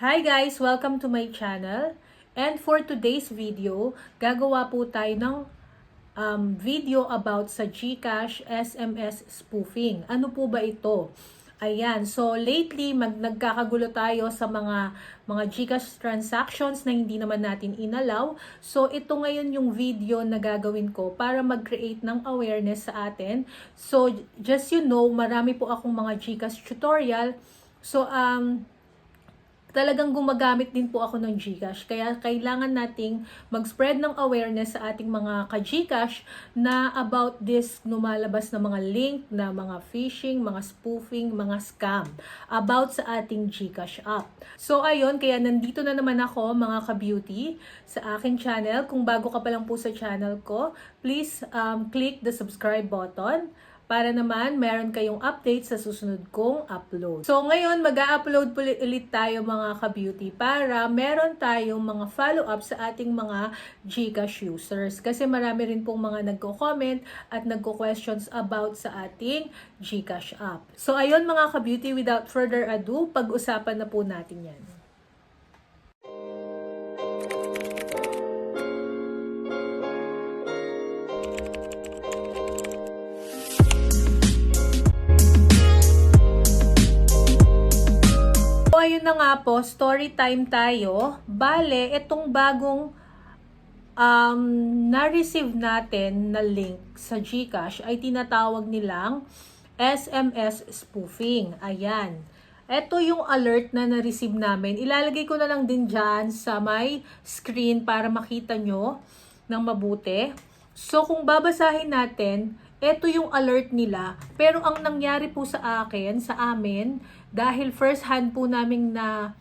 Hi guys! Welcome to my channel. And for today's video, gagawa po tayo ng um, video about sa GCash SMS spoofing. Ano po ba ito? Ayan, so lately mag nagkakagulo tayo sa mga mga GCash transactions na hindi naman natin inalaw. So ito ngayon yung video na gagawin ko para mag-create ng awareness sa atin. So just you know, marami po akong mga GCash tutorial. So um talagang gumagamit din po ako ng GCash. Kaya kailangan nating mag-spread ng awareness sa ating mga ka-GCash na about this lumalabas na mga link, na mga phishing, mga spoofing, mga scam about sa ating GCash app. So ayun, kaya nandito na naman ako mga ka-beauty sa aking channel. Kung bago ka pa lang po sa channel ko, please um, click the subscribe button para naman meron kayong update sa susunod kong upload. So ngayon, mag-upload ulit tayo mga ka-beauty para meron tayong mga follow-up sa ating mga Gcash users. Kasi marami rin pong mga nagko-comment at nagko-questions about sa ating Gcash app. So ayun mga ka-beauty, without further ado, pag-usapan na po natin yan. Ayun na nga po, story time tayo. Bale, itong bagong um, na-receive natin na link sa GCash ay tinatawag nilang SMS spoofing. Ayan. Ito yung alert na na-receive namin. Ilalagay ko na lang din dyan sa my screen para makita nyo ng mabuti. So, kung babasahin natin, ito yung alert nila. Pero ang nangyari po sa akin, sa amin, dahil first hand po namin na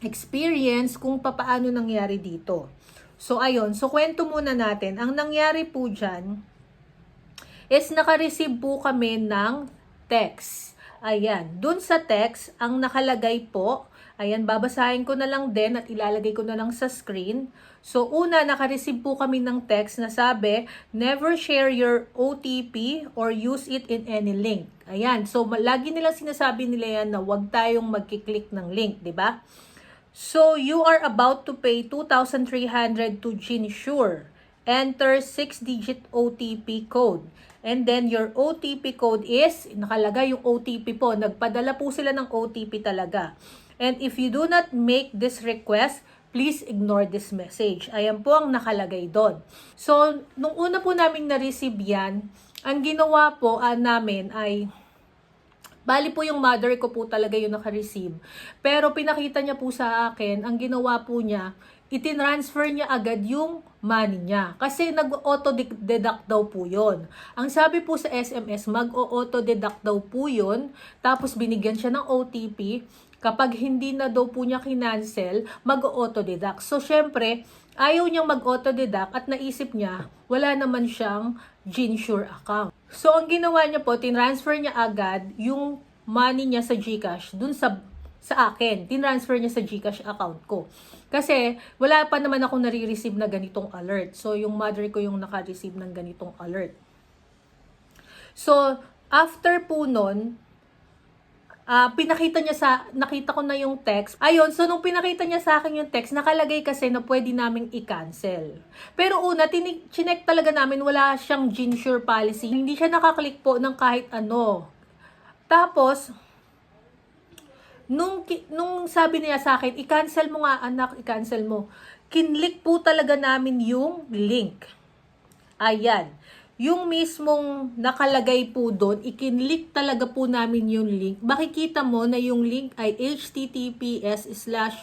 experience kung papaano nangyari dito. So, ayun. So, kwento muna natin. Ang nangyari po dyan is nakareceive po kami ng text. Ayan. Dun sa text, ang nakalagay po, ayan, babasahin ko na lang din at ilalagay ko na lang sa screen. So, una, nakareceive po kami ng text na sabi, never share your OTP or use it in any link. Ayan. So, lagi nilang sinasabi nila yan na huwag tayong magkiklik ng link, di ba? So, you are about to pay 2,300 to Ginsure. Enter 6-digit OTP code. And then, your OTP code is, nakalagay yung OTP po. Nagpadala po sila ng OTP talaga. And if you do not make this request, please ignore this message. Ayan po ang nakalagay doon. So, nung una po namin na-receive yan, ang ginawa po uh, namin ay Bali po yung mother ko po talaga yung naka-receive. Pero pinakita niya po sa akin, ang ginawa po niya, itinransfer niya agad yung money niya. Kasi nag-auto-deduct daw po yon. Ang sabi po sa SMS, mag-auto-deduct daw po yon. Tapos binigyan siya ng OTP. Kapag hindi na daw po niya kinancel, mag-auto-deduct. So, syempre, ayaw niyang mag-auto-deduct at naisip niya, wala naman siyang Ginsure account. So, ang ginawa niya po, tinransfer niya agad yung money niya sa GCash dun sa sa akin. Tinransfer niya sa GCash account ko. Kasi, wala pa naman ako nare-receive na ganitong alert. So, yung mother ko yung naka-receive ng ganitong alert. So, after po nun, uh, pinakita niya sa, nakita ko na yung text. Ayun, so nung pinakita niya sa akin yung text, nakalagay kasi na pwede naming i-cancel. Pero una, tinig, chinek talaga namin, wala siyang Ginsure policy. Hindi siya nakaklik po ng kahit ano. Tapos, nung, nung sabi niya sa akin, i-cancel mo nga anak, i-cancel mo. Kinlik po talaga namin yung link. Ayan yung mismong nakalagay po doon, ikinlik talaga po namin yung link. Makikita mo na yung link ay https slash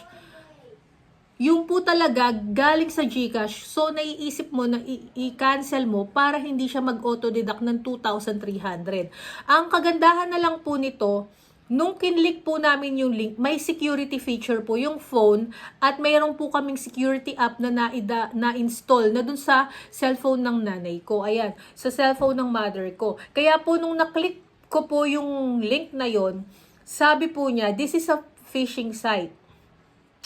yung po talaga galing sa GCash. So, naiisip mo na i-cancel mo para hindi siya mag-auto-deduct ng 2,300. Ang kagandahan na lang po nito, Nung kinlik po namin yung link, may security feature po yung phone at mayroon po kaming security app na na-install na dun sa cellphone ng nanay ko. Ayan, sa cellphone ng mother ko. Kaya po nung naklik ko po yung link na yon, sabi po niya, this is a phishing site.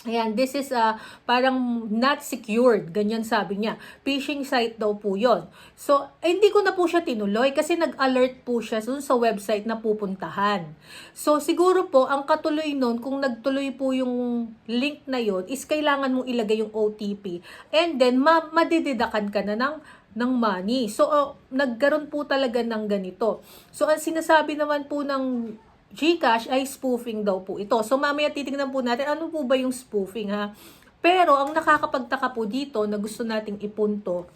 Ayan, this is uh, parang not secured, ganyan sabi niya. Phishing site daw po yon. So, eh, hindi ko na po siya tinuloy kasi nag-alert po siya dun sa website na pupuntahan. So, siguro po, ang katuloy nun, kung nagtuloy po yung link na yon is kailangan mong ilagay yung OTP. And then, ma madididakan ka na ng ng money. So, uh, nagkaroon po talaga ng ganito. So, ang sinasabi naman po ng Gcash ay spoofing daw po ito. So mamaya titingnan po natin ano po ba yung spoofing ha. Pero ang nakakapagtaka po dito na gusto nating ipunto,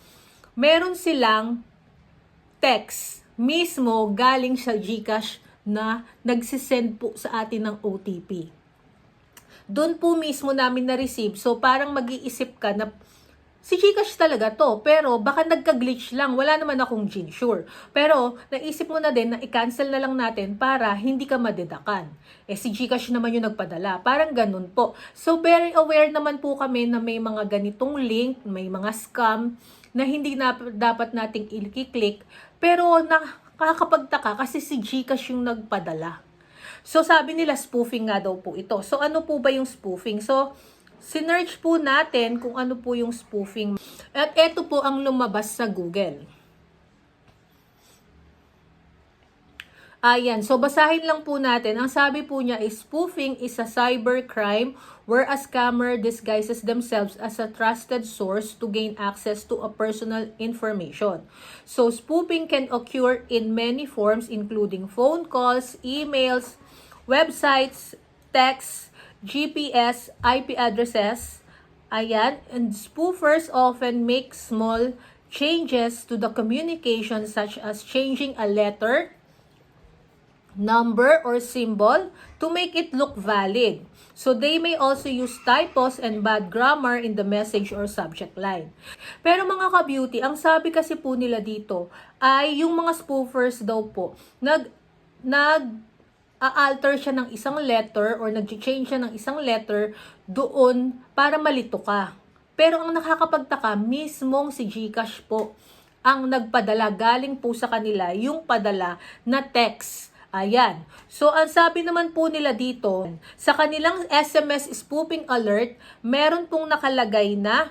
meron silang text mismo galing sa Gcash na nagsisend po sa atin ng OTP. Doon po mismo namin na-receive. So parang mag-iisip ka na si Gcash talaga to. Pero baka nagka-glitch lang. Wala naman akong sure. Pero naisip mo na din na i-cancel na lang natin para hindi ka madedakan. Eh si Gcash naman yung nagpadala. Parang ganun po. So very aware naman po kami na may mga ganitong link, may mga scam na hindi na dapat nating i-click. Pero nakakapagtaka kasi si Gcash yung nagpadala. So sabi nila spoofing nga daw po ito. So ano po ba yung spoofing? So sinerch po natin kung ano po yung spoofing. At ito po ang lumabas sa Google. Ayan, so basahin lang po natin. Ang sabi po niya is spoofing is a cybercrime where a scammer disguises themselves as a trusted source to gain access to a personal information. So spoofing can occur in many forms including phone calls, emails, websites, texts, GPS, IP addresses. Ayan, and spoofers often make small changes to the communication such as changing a letter, number, or symbol to make it look valid. So they may also use typos and bad grammar in the message or subject line. Pero mga ka-beauty, ang sabi kasi po nila dito ay yung mga spoofers daw po, nag, nag, a-alter siya ng isang letter or nag-change siya ng isang letter doon para malito ka. Pero ang nakakapagtaka, mismong si Gcash po ang nagpadala galing po sa kanila yung padala na text. Ayan. So, ang sabi naman po nila dito, sa kanilang SMS spoofing alert, meron pong nakalagay na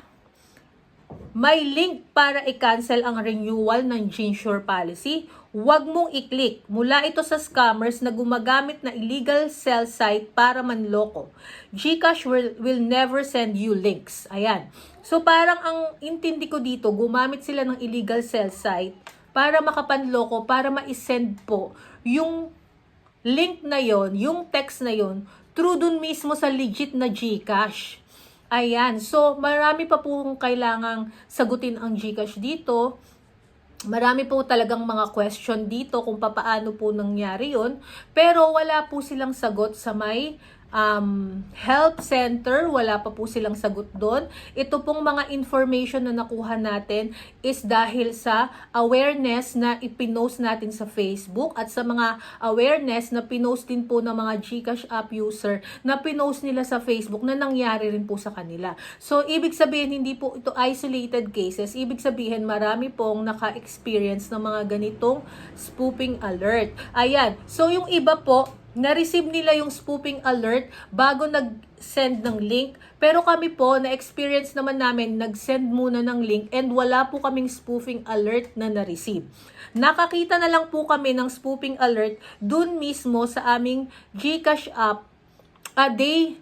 may link para i-cancel ang renewal ng Ginsure policy. Huwag mong i-click. Mula ito sa scammers na gumagamit na illegal sell site para manloko. Gcash will, will never send you links. Ayan. So parang ang intindi ko dito, gumamit sila ng illegal sell site para makapanloko, para ma-send po yung link na yon, yung text na yon, through dun mismo sa legit na Gcash. Ayan. So, marami pa pong kailangang sagutin ang Gcash dito. Marami po talagang mga question dito kung papaano po nangyari yon Pero wala po silang sagot sa may um, health center, wala pa po silang sagot doon. Ito pong mga information na nakuha natin is dahil sa awareness na ipinost natin sa Facebook at sa mga awareness na pinost din po ng mga Gcash app user na pinost nila sa Facebook na nangyari rin po sa kanila. So, ibig sabihin, hindi po ito isolated cases. Ibig sabihin, marami pong naka-experience ng mga ganitong spoofing alert. Ayan. So, yung iba po, na-receive nila yung spoofing alert bago nag-send ng link. Pero kami po, na-experience naman namin, nag-send muna ng link and wala po kaming spoofing alert na na-receive. Nakakita na lang po kami ng spoofing alert dun mismo sa aming Gcash app a day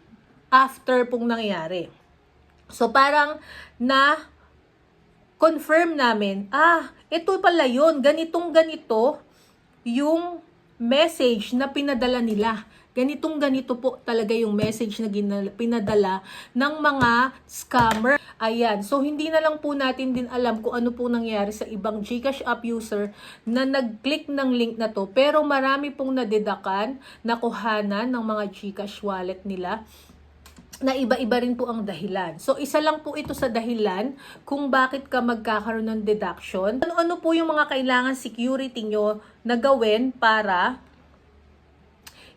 after pong nangyari. So parang na confirm namin, ah, ito pala yun, ganitong ganito yung message na pinadala nila. Ganitong ganito po talaga yung message na pinadala ng mga scammer. Ayan. So, hindi na lang po natin din alam kung ano po nangyari sa ibang Gcash app user na nag-click ng link na to. Pero marami pong nadedakan, nakuhanan ng mga Gcash wallet nila na iba-iba rin po ang dahilan. So, isa lang po ito sa dahilan kung bakit ka magkakaroon ng deduction. Ano-ano po yung mga kailangan security nyo na gawin para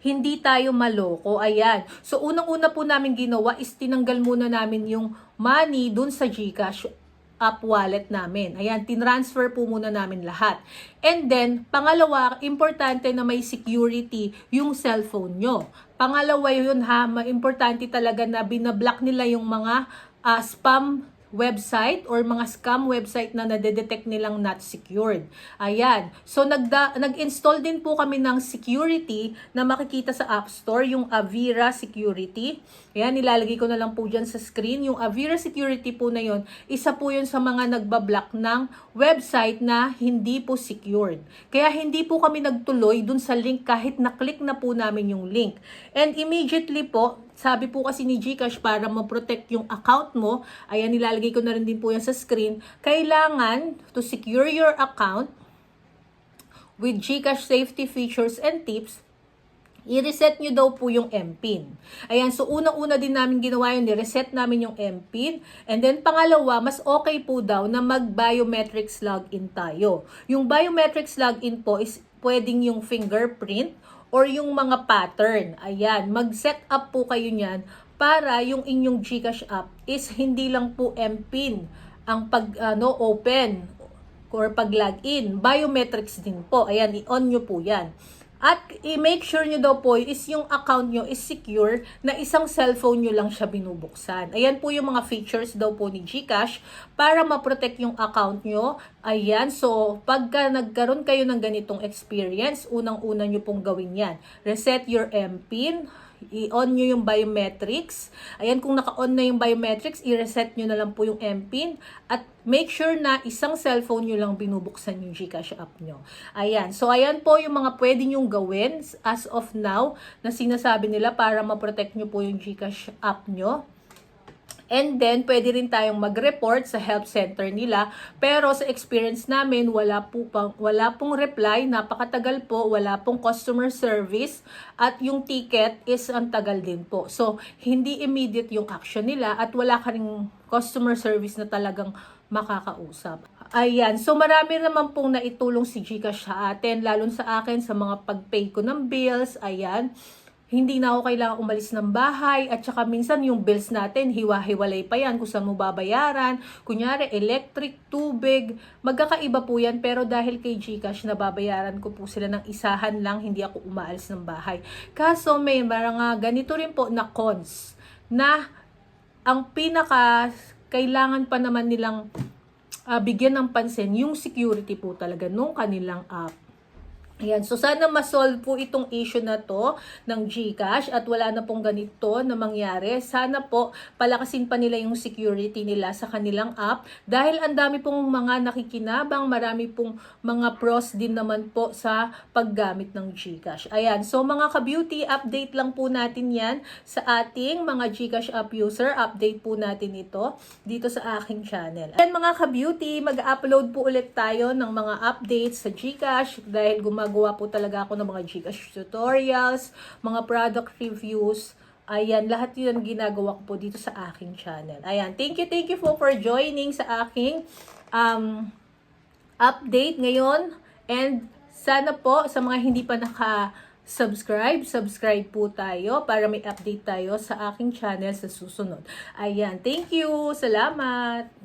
hindi tayo maloko. Ayan. So, unang-una po namin ginawa is tinanggal muna namin yung money dun sa Gcash app wallet namin. Ayan, tinransfer po muna namin lahat. And then, pangalawa, importante na may security yung cellphone nyo. Pangalawa yun ha, importante talaga na binablock nila yung mga ah, spam website or mga scam website na nadedetect nilang not secured. Ayan. So nagda, nag-install din po kami ng security na makikita sa App Store, yung Avira Security. Ayan, nilalagay ko na lang po dyan sa screen. Yung Avira Security po na yon, isa po yun sa mga nagbablock ng website na hindi po secured. Kaya hindi po kami nagtuloy dun sa link kahit na-click na po namin yung link. And immediately po, sabi po kasi ni Gcash para ma-protect yung account mo, ayan nilalagay ko na rin din po yan sa screen, kailangan to secure your account with Gcash safety features and tips, i-reset nyo daw po yung MPIN. Ayan, so unang-una din namin ginawa yun, i-reset namin yung MPIN. And then pangalawa, mas okay po daw na mag-biometrics login tayo. Yung biometrics login po is pwedeng yung fingerprint or yung mga pattern. Ayan, mag-set up po kayo niyan para yung inyong Gcash app is hindi lang po MPIN ang pag ano open or pag login. Biometrics din po. Ayan, i-on nyo po yan. At i-make sure nyo daw po is yung account nyo is secure na isang cellphone nyo lang siya binubuksan. Ayan po yung mga features daw po ni Gcash para ma-protect yung account nyo. Ayan, so pagka nagkaroon kayo ng ganitong experience, unang-una nyo pong gawin yan. Reset your MPIN, i-on nyo yung biometrics. Ayan, kung naka-on na yung biometrics, i-reset nyo na lang po yung MPIN at make sure na isang cellphone nyo lang binubuksan yung Gcash app nyo. Ayan, so ayan po yung mga pwede nyong gawin as of now na sinasabi nila para ma-protect nyo po yung Gcash app nyo. And then, pwede rin tayong mag-report sa help center nila. Pero sa experience namin, wala, po pang, wala pong reply, napakatagal po, wala pong customer service, at yung ticket is ang tagal din po. So, hindi immediate yung action nila. At wala ka ring customer service na talagang makakausap. Ayan, so marami naman pong naitulong si Gcash sa atin, lalo sa akin sa mga pag-pay ko ng bills, ayan hindi na ako kailangan umalis ng bahay at saka minsan yung bills natin hiwa-hiwalay pa yan kung saan mo babayaran. Kunyari electric, tubig magkakaiba po yan. Pero dahil kay Gcash nababayaran ko po sila ng isahan lang hindi ako umaalis ng bahay. Kaso may mga ganito rin po na cons na ang pinaka kailangan pa naman nilang uh, bigyan ng pansin yung security po talaga nung kanilang app Ayan, so sana ma-solve po itong issue na to ng GCash at wala na pong ganito na mangyari. Sana po palakasin pa nila yung security nila sa kanilang app dahil ang dami pong mga nakikinabang, marami pong mga pros din naman po sa paggamit ng GCash. Ayan, so mga ka-beauty, update lang po natin yan sa ating mga GCash app user. Update po natin ito dito sa aking channel. Ayan mga ka-beauty, mag-upload po ulit tayo ng mga updates sa GCash dahil gumagawa gumagawa po talaga ako ng mga Gcash tutorials, mga product reviews. Ayan, lahat yun ginagawa ko po dito sa aking channel. Ayan, thank you, thank you po for joining sa aking um, update ngayon. And sana po sa mga hindi pa naka subscribe, subscribe po tayo para may update tayo sa aking channel sa susunod. Ayan, thank you, salamat!